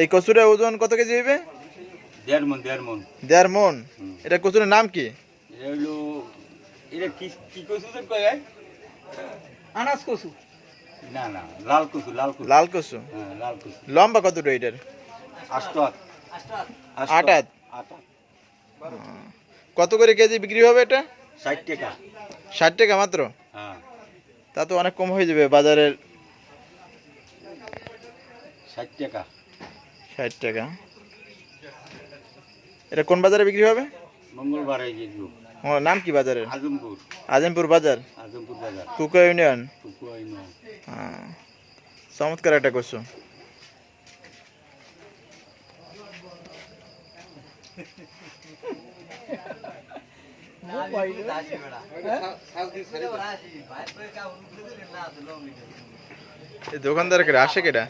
এই কচুরের ওজন কত কেজি হইবে? দেড় মন দেড় মন। দেড় মন? এটা কচুরের নাম কি? এটা হলো এটা কি কি কচু কয় আনাজ কচু। না না লাল কচু লাল কচু। লাল কচু? হ্যাঁ লাল কচু। লম্বা এটার? আট। কত করে কেজি বিক্রি হবে এটা? ষাট টাকা। ষাট টাকা মাত্র? হ্যাঁ। তা তো অনেক কম হয়ে যাবে বাজারের। ষাট টাকা। ষাট টাকা। এটা কোন বাজারে বিক্রি হবে? মঙ্গলবারে ও নাম কি বাজারের? আজমপুর। আজিমপুর বাজার? আজমপুর বাজার। কুকুয়া ইউনিয়ন? কুকুয়া ইউনিয়ন। হ্যাঁ। চমৎকার একটা এই দোকানদার কেটা আসে কেটা